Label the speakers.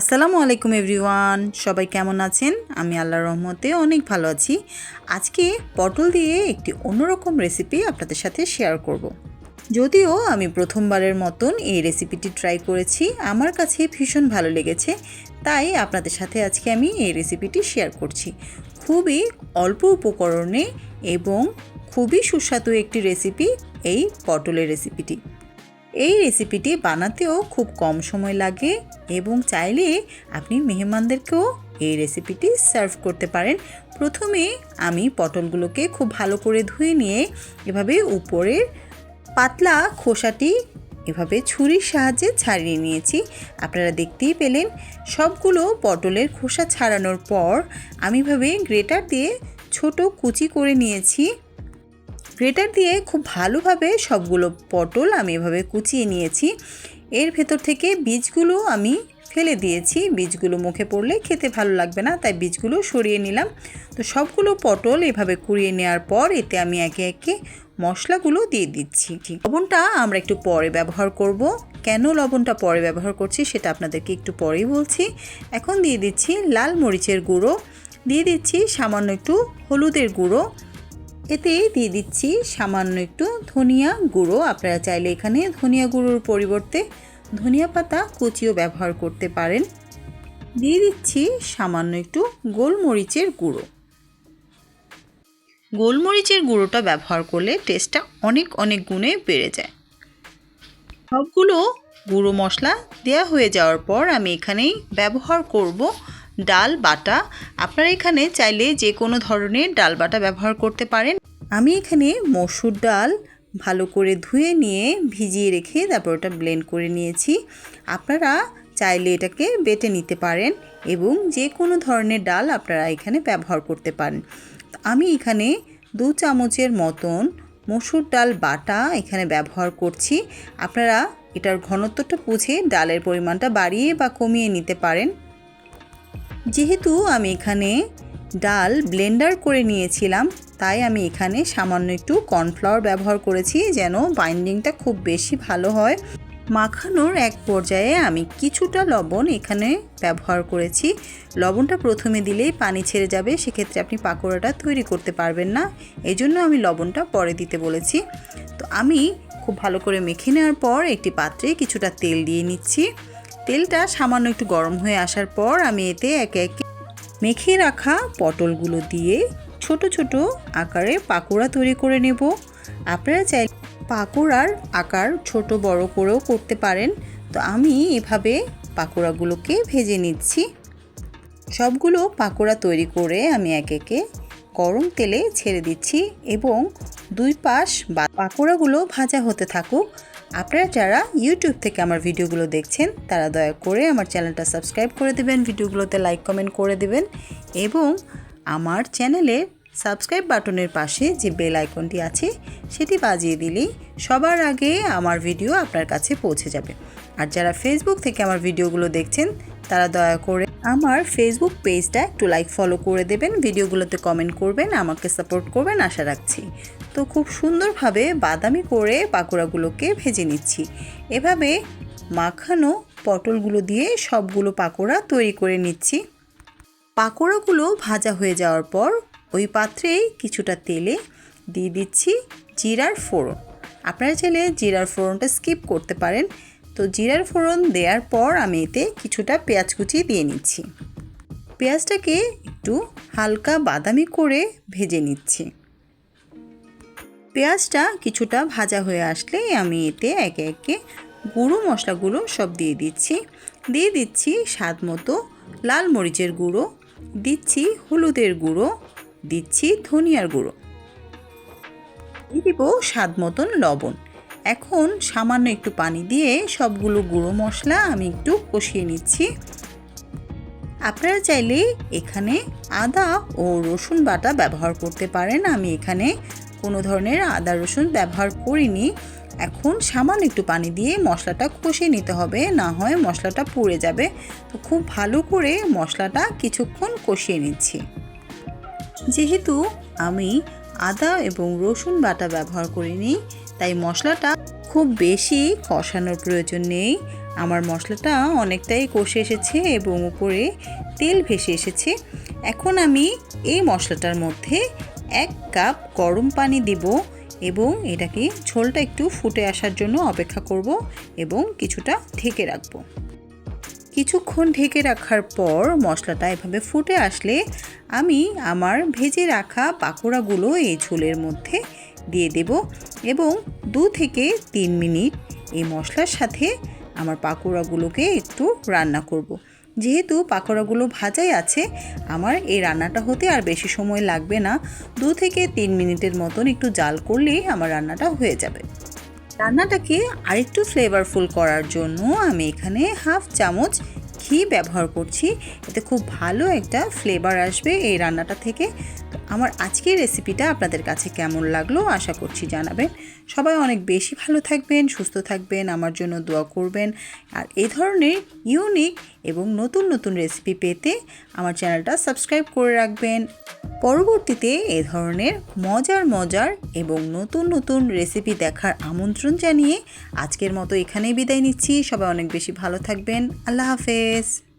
Speaker 1: আসসালামু আলাইকুম এভরিওয়ান, সবাই কেমন আছেন? আমি আল্লাহর রহমতে অনেক ভালো আছি। আজকে পটল দিয়ে একটি অন্যরকম রেসিপি আপনাদের সাথে শেয়ার করব। যদিও আমি প্রথমবারের মতন এই রেসিপিটি ট্রাই করেছি, আমার কাছে ভীষণ ভালো লেগেছে, তাই আপনাদের সাথে আজকে আমি এই রেসিপিটি শেয়ার করছি। খুবই অল্প উপকরণে এবং খুবই সুস্বাদু একটি রেসিপি এই পটলের রেসিপিটি এই রেসিপিটি বানাতেও খুব কম সময় লাগে এবং চাইলে আপনি মেহমানদেরকেও এই রেসিপিটি সার্ভ করতে পারেন। প্রথমে আমি পটলগুলোকে খুব ভালো করে ধুয়ে নিয়ে এভাবে উপরের পাতলা খোসাটি এভাবে ছুরির সাহায্যে ছাড়িয়ে নিয়েছি। আপনারা দেখতেই পেলেন, সবগুলো পটলের খোসা ছাড়ানোর পর আমি এভাবে গ্রেটার দিয়ে ছোট কুচি করে নিয়েছি। গ্রেটার দিয়ে খুব ভালোভাবে সবগুলো পটল আমি এভাবে কুচিয়ে নিয়েছি। এর ভেতর থেকে বীজগুলো আমি ফেলে দিয়েছি। বীজগুলো মুখে পড়লে খেতে ভালো লাগবে না, তাই বীজগুলো সরিয়ে নিলাম। তো সবগুলো পটল এভাবে কুড়িয়ে নেওয়ার পর এতে আমি একে একে মশলাগুলো দিয়ে দিচ্ছি। লবণটা আমরা একটু পরে ব্যবহার করব। কেন লবণটা পরে ব্যবহার করছি সেটা আপনাদেরকে একটু পরেই বলছি। এখন দিয়ে দিচ্ছি লাল মরিচের গুঁড়ো। দিয়ে দিচ্ছি সামান্য একটু হলুদের গুঁড়ো। এতে দিয়ে দিচ্ছি সামান্য একটু ধনিয়া গুঁড়ো। আপনারা চাইলে এখানে ধনিয়া গুঁড়োর পরিবর্তে ধনিয়া পাতা কুচিও ব্যবহার করতে পারেন। দিয়ে দিচ্ছি সামান্য একটু গোলমরিচের গুঁড়ো। গোলমরিচের গুঁড়োটা ব্যবহার করলে টেস্টটা অনেক অনেক গুণে বেড়ে যায়। সবগুলো গুঁড়ো মশলা দেওয়া হয়ে যাওয়ার পর আমি এখানেই ব্যবহার করব ডাল, বাটা। আপনারা এখানে চাইলে যে কোনো ধরনের ডাল, বাটা ব্যবহার করতে পারেন। আমি এখানে মসুর ডাল ভালো করে ধুয়ে নিয়ে ভিজিয়ে রেখে তারপর ওটা ব্লেন্ড করে নিয়েছি। আপনারা চাইলে এটাকে বেটে নিতে পারেন এবং যে কোনো ধরনের ডাল আপনারা এখানে ব্যবহার করতে পারেন। আমি এখানে দু চামচের মতন মসুর ডাল, বাটা এখানে ব্যবহার করছি। আপনারা এটার ঘনত্বটা বুঝে ডালের পরিমাণটা বাড়িয়ে বা কমিয়ে নিতে পারেন। যেহেতু আমি এখানে ডাল ব্লেন্ডার করে নিয়েছিলাম, তাই আমি এখানে সামান্য একটু কর্নফ্লাওয়ার ব্যবহার করেছি যেন বাইন্ডিংটা খুব বেশি ভালো হয়। মাখানোর এক পর্যায়ে আমি কিছুটা লবণ এখানে ব্যবহার করেছি। লবণটা প্রথমে দিলেই পানি ছেড়ে যাবে, সেক্ষেত্রে আপনি পাকোড়াটা তৈরি করতে পারবেন না। এই জন্য আমি লবণটা পরে দিতে বলেছি। তো আমি খুব ভালো করে মেখে নেওয়ার পর একটি পাত্রে কিছুটা তেল দিয়ে নিচ্ছি। তেলটা সামান্য একটু গরম হয়ে আসার পর আমি এতে একে একে মেখে রাখা পটলগুলো দিয়ে ছোট ছোট আকারে পাকোড়া তৈরি করে নেব। আপনারা চাই পাকোড়ার আকার ছোট বড় করেও করতে পারেন। তো আমি এভাবে পাকোড়াগুলোকে ভেজে নিচ্ছি। সবগুলো পাকোড়া তৈরি করে আমি এক একে গরম তেলে ছেড়ে দিচ্ছি এবং দুই পাশ পাকোড়াগুলো ভাজা হতে থাকুক। আপনারা যারা ইউটিউব থেকে আমার ভিডিওগুলো দেখছেন, তারা দয়া করে আমার চ্যানেলটা সাবস্ক্রাইব করে দেবেন, ভিডিওগুলোতে লাইক, কমেন্ট করে দেবেন এবং আমার চ্যানেলের সাবস্ক্রাইব বাটনের পাশে যে বেল আইকনটি আছে, সেটি বাজিয়ে দিলেই সবার আগে আমার ভিডিও আপনার কাছে পৌঁছে যাবে। আর যারা ফেসবুক থেকে আমার ভিডিওগুলো দেখছেন, তারা দয়া করে আমার ফেসবুক পেজটা একটু লাইক ফলো করে দেবেন, ভিডিওগুলোতে কমেন্ট করবেন, আমাকে সাপোর্ট করবেন, আশা রাখছি। তো খুব সুন্দরভাবে বাদামি করে পাকোড়াগুলোকে ভেজে নিচ্ছি। এভাবে মাখানো পটলগুলো দিয়ে সবগুলো পাকোড়া তৈরি করে নিচ্ছি। পাকোড়াগুলো ভাজা হয়ে যাওয়ার পর ওই পাত্রেই কিছুটা তেলে দিয়ে দিচ্ছি জিরার ফোড়ন। আপনারা চাইলে জিরার ফোড়নটা স্কিপ করতে পারেন। তো জিরার ফোড়ন দেওয়ার পর আমি এতে কিছুটা পেঁয়াজ কুচি দিয়ে নিচ্ছি। পেঁয়াজটাকে একটু হালকা বাদামি করে ভেজে নিচ্ছি। পেঁয়াজটা কিছুটা ভাজা হয়ে আসলে আমি এতে একে একে গুঁড়ো মশলাগুলো সব দিয়ে দিচ্ছি। দিয়ে দিচ্ছি স্বাদ মতো লাল মরিচের গুঁড়ো, দিচ্ছি হলুদের গুঁড়ো, দিচ্ছি ধনিয়ার গুঁড়ো। দিব স্বাদ মতন লবণ। এখন সামান্য একটু পানি দিয়ে সবগুলো গুঁড়ো মশলা আমি একটু কষিয়ে নিচ্ছি। আপনারা চাইলে এখানে আদা ও রসুন বাটা ব্যবহার করতে পারেন। আমি এখানে কোনো ধরনের আদা রসুন ব্যবহার করিনি। এখন সামান্য একটু পানি দিয়ে মশলাটা কষিয়ে নিতে হবে, না হয় মশলাটা পুড়ে যাবে। তো খুব ভালো করে মশলাটা কিছুক্ষণ কষিয়ে নিচ্ছি। যেহেতু আমি আদা এবং রসুন বাটা ব্যবহার করিনি তাই মশলাটা খুব বেশি কষানোর প্রয়োজন নেই। আমার মশলাটা অনেকটাই কষে এসেছে এবং উপরে তেল ভেসে এসেছে। এখন আমি এই মশলাটার মধ্যে এক কাপ গরম পানি দিব এবং এটাকে ঝোলটা একটু ফুটে আসার জন্য অপেক্ষা করব এবং কিছুটা ঢেকে রাখব। কিছুক্ষণ ঢেকে রাখার পর মশলাটা এভাবে ফুটে আসলে আমি আমার ভেজে রাখা পাকোড়াগুলো এই ঝোলের মধ্যে দিয়ে দেব। এবং দু থেকে তিন মিনিট এই মশলার সাথে আমার পাকোড়াগুলোকে একটু রান্না করব। যেহেতু পাকোড়াগুলো ভাজাই আছে, আমার এই রান্নাটা হতে আর বেশি সময় লাগবে না। দু থেকে তিন মিনিটের মতন একটু জাল করলেই আমার রান্নাটা হয়ে যাবে। রান্নাটাকে আরেকটু ফ্লেভারফুল করার জন্য আমি এখানে হাফ চামচ ঘি ব্যবহার করছি। এতে খুব ভালো একটা ফ্লেভার আসবে এই রান্নাটা থেকে। আমার আজকের রেসিপিটা আপনাদের কাছে কেমন লাগল আশা করছি জানাবেন। সবাই অনেক বেশি ভালো থাকবেন, সুস্থ থাকবেন, আমার জন্য দোয়া করবেন। আর এই ধরনের ইউনিক এবং নতুন নতুন রেসিপি পেতে আমার চ্যানেলটা সাবস্ক্রাইব করে রাখবেন। পরবর্তীতে এ ধরনের মজার মজার এবং নতুন নতুন রেসিপি দেখার আমন্ত্রণ জানিয়ে আজকের মতো এখানেই বিদায় নিচ্ছি। সবাই অনেক বেশি ভালো থাকবেন। আল্লাহ হাফেজ।